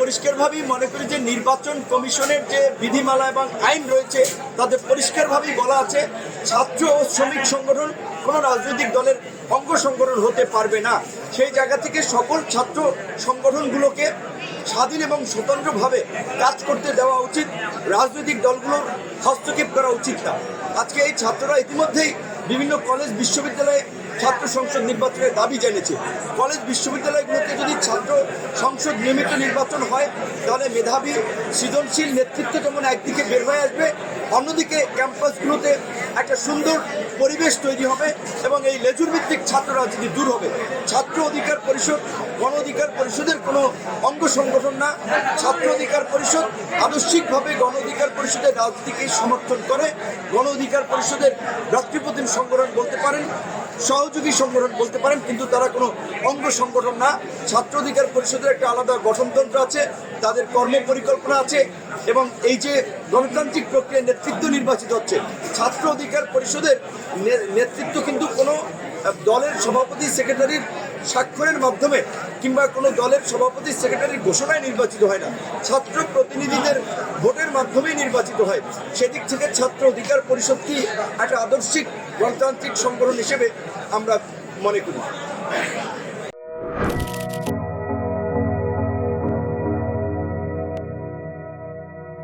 পরিষ্কারভাবেই মনে করি যে নির্বাচন কমিশনের যে বিধিমালা এবং আইন রয়েছে, তাতে পরিষ্কারভাবেই বলা আছে, ছাত্র ও শ্রমিক সংগঠন কোনো রাজনৈতিক দলের অঙ্গ সংগঠন হতে পারবে না। সেই জায়গা থেকে সকল ছাত্র সংগঠনগুলোকে স্বাধীন এবং স্বতন্ত্রভাবে কাজ করতে দেওয়া উচিত, রাজনৈতিক দলগুলোর হস্তক্ষেপ করা উচিত না। আজকে এই ছাত্ররা ইতিমধ্যেই বিভিন্ন কলেজ, বিশ্ববিদ্যালয়ে ছাত্র সংসদ নির্বাচনের দাবি জানিয়েছে। কলেজ বিশ্ববিদ্যালয়গুলোতে যদি ছাত্র সংসদ নিয়মিত নির্বাচন হয়, তাহলে মেধাবী, সৃজনশীল নেতৃত্ব যেমন একদিকে বের হয়ে আসবে, অন্যদিকে ক্যাম্পাসগুলোতে একটা সুন্দর পরিবেশ তৈরি হবে এবং এই লেজুর ভিত্তিক ছাত্র রাজনীতি দূর হবে, ছাত্র অধিকার পরিষদ, গণ অধিকার পরিষদের কোনো অঙ্গ সংগঠন না। ছাত্র অধিকার পরিষদ আদর্শিকভাবে গণ অধিকার পরিষদের রাজনীতিকে সমর্থন করে। গণ অধিকার পরিষদের রাষ্ট্রপতি সংগঠন বলতে পারেন সহযোগী সংগঠন বলতে পারেন, কিন্তু তারা কোনো অঙ্গ সংগঠন না। ছাত্র অধিকার পরিষদের একটা আলাদা গঠনতন্ত্র আছে, তাদের কর্ম পরিকল্পনা আছে, এবং এই যে গণতান্ত্রিক প্রক্রিয়া নেতৃত্ব নির্বাচিত হচ্ছে, ছাত্র অধিকার পরিষদের নেতৃত্ব কিন্তু কোনো দলের সভাপতি, সেক্রেটারির স্বাক্ষরের মাধ্যমে কিংবা কোনো দলের সভাপতি, সেক্রেটারির ঘোষণায় নির্বাচিত হয় না। ছাত্র প্রতিনিধিদের ভোটের মাধ্যমেই নির্বাচিত হয়। সেদিক থেকে ছাত্র অধিকার পরিষদটি একটা আদর্শিক গণতান্ত্রিক সংগঠন হিসেবে আমরা মনে করি?